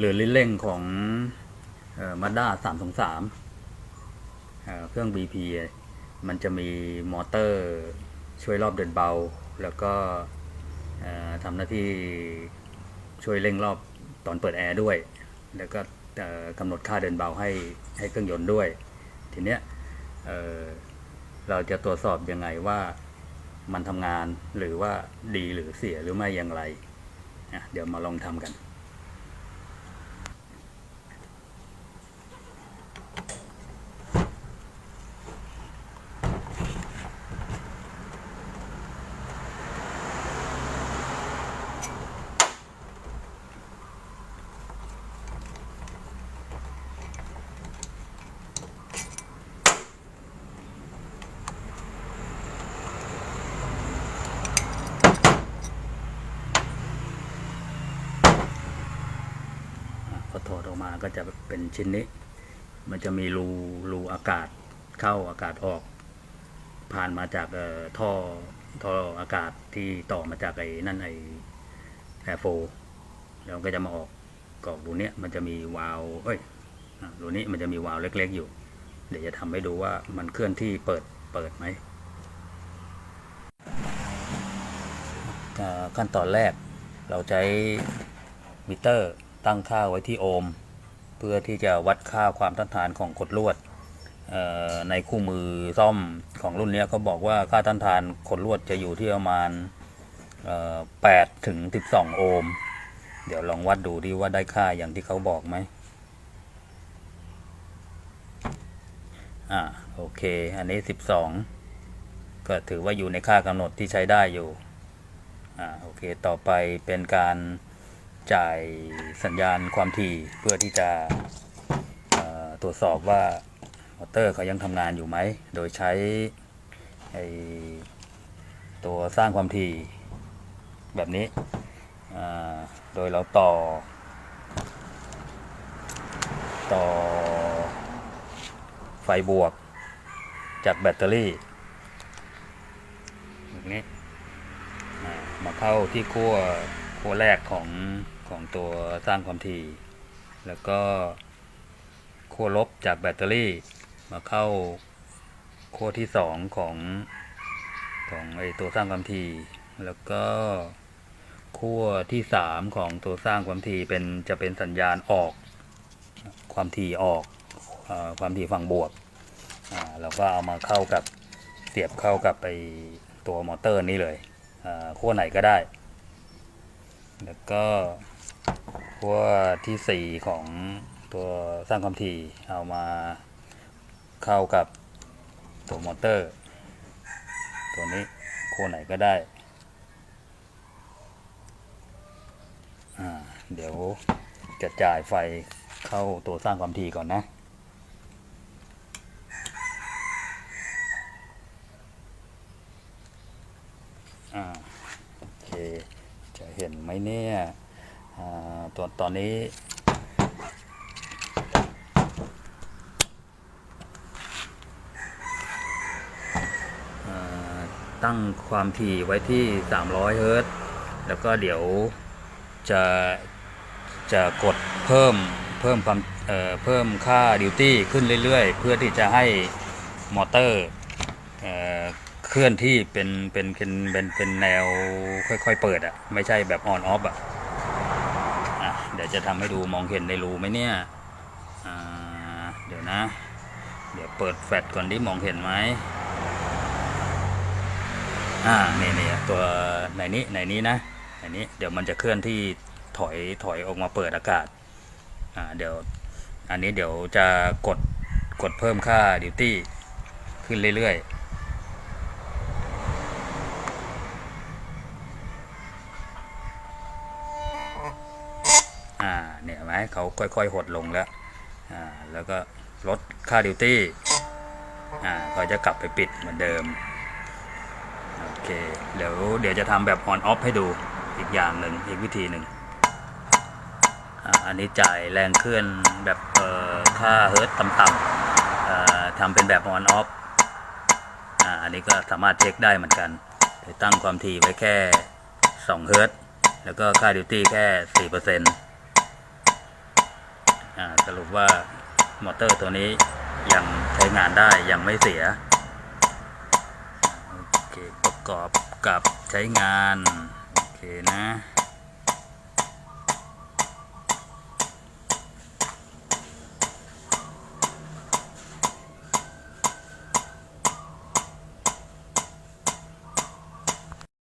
เรือลิ้นเร่งของมาด้าสามสองสามเครื่อง BP มันจะมีมอเตอร์ช่วยรอบเดินเบา แล้วก็ทำหน้าที่ช่วยเร่งรอบตอนเปิดแอร์ด้วย แล้วก็กำหนดค่าเดินเบาให้ให้เครื่องยนต์ด้วย ทีเนี้ยเเราจะตรวจสอบยังไงว่ามันทำงานหรือว่าดีหรือเสียหรือไม่อย่างไร เดี๋ยวมาลองทำกัน พอถอดออกมาก็จะเป็นชิ้นนี้ มันจะมีรูรูอากาศเข้าอากาศออก ผ่านมาจากท่อท่ออากาศที่ต่อมาจากไอ้นั่นไอ้แอร์โฟแล้วก็จะมาออกกรอกรูเนี้ยมันจะมีวาล์วเอ้ยรูนี้มันจะมีวาล์วเล็ก ๆ อยู่ เดี๋ยวจะทำให้ดูว่ามันเคลื่อนที่เปิดเปิดไหมขั้นตอนแรกเราใช้มิเตอร์ ตั้งค่าไว้ที่โอห์มเพื่อที่จะวัดค่าความต้านทานของขดลวดในคู่มือซ่อมของรุ่นนี้เขาบอกว่าค่าต้านทานขดลวดจะอยู่ที่ประมาณ8ถึง12 โอห์ม เดี๋ยวลองวัดดูที่ว่าได้ค่าอย่างที่เขาบอกไหมอ่าโอเค อันนี้ 12 ก็ถือว่าอยู่ในค่ากำหนดที่ใช้ได้อยู่อ่าโอเค ต่อไปเป็นการ จ่ายสัญญาณความถี่เพื่อที่จะตรวจสอบว่ามอเตอร์เขายังทำงานอยู่ไหม โดยใช้ตัวสร้างความถี่แบบนี้ โดยเราต่อ ต่อไฟบวกจากแบตเตอรี่แบบนี้มาเข้าที่ขั้วขั้วแรกของ ของตัวสร้างความถี่ แล้วก็ขั้วลบจากแบตเตอรี่มาเข้าขั้วที่สองของของไอตัวสร้างความถี่ แล้วก็ขั้วที่สามของตัวสร้างความถี่เป็นจะเป็นสัญญาณออก ความถี่ออกอความถี่ฝั่งบวกอ่าเราก็เอามาเข้ากับเสียบเข้ากับไอตัวมอเตอร์นี้เลยขั้วไหนก็ได้ แล้วก็ ขั้วที่สี่ของตัวสร้างความถี่เอามาเข้ากับตัวมอเตอร์ ตัวนี้ขั้วไหนก็ได้ เดี๋ยวจะจ่ายไฟเข้าตัวสร้างความถี่ก่อนนะโอเค จะเห็นไหมเนี่ย ตัวตอนนี้ ตั้งความถี่ไว้ที่ 300 เฮิรตซ์แล้วก็เดี๋ยวจะจะกดเพิ่มเพิ่มความเเพิ่มค่าดิวตี้ขึ้นเรื่อยๆ เพื่อที่จะให้มอเตอร์เเคลื่อนที่เป็นเป็นเป็นเป็นเป็นแนวค่อยๆเปิดอะ่ะไม่ใช่แบบออนออฟอะ เดี๋ยวจะทำให้ดูมองเห็นในรูไหมเนี่ยเดี๋ยวนะ เดี๋ยวเปิดแฟลชก่อนที่มองเห็นไหมอ่านี่นี่ตัวในนี้ในนี้นะในนี้เดี๋ยวมันจะเคลื่อนที่ถอยถอยออกมาเปิดอากาศอ่าเดี๋ยวอันนี้เดี๋ยวจะกดกดเพิ่มค่าดิวตี้ขึ้นเรื่อยๆ เนี่ยเห็นไหมเขาค่อยๆ หดลงแล้วอ่าแล้วก็ลดค่าดิวตี้อ่าเขาจะกลับไปปิดเหมือนเดิมโอเคเดี๋ยวเดี๋ยวจะทำแบบออนออฟให้ดูอีกอย่างหนึ่งอีกวิธีหนึ่งอ่าอันนี้จ่ายแรงเคลื่อนแบบเอ่อค่าเฮิร์ตต่ำๆอ่อทำเป็นแบบออนออฟอ่าอันนี้ก็สามารถเช็คได้เหมือนกันตั้งความถี่ไว้แค่ 2 เฮิร์ตแล้วก็ค่าดิวตี้แค่4%ออ่า สรุปว่ามอเตอร์ตัวนี้ยังใช้งานได้ยังไม่เสียโอเคประกอบกับใช้งาน โอเคนะ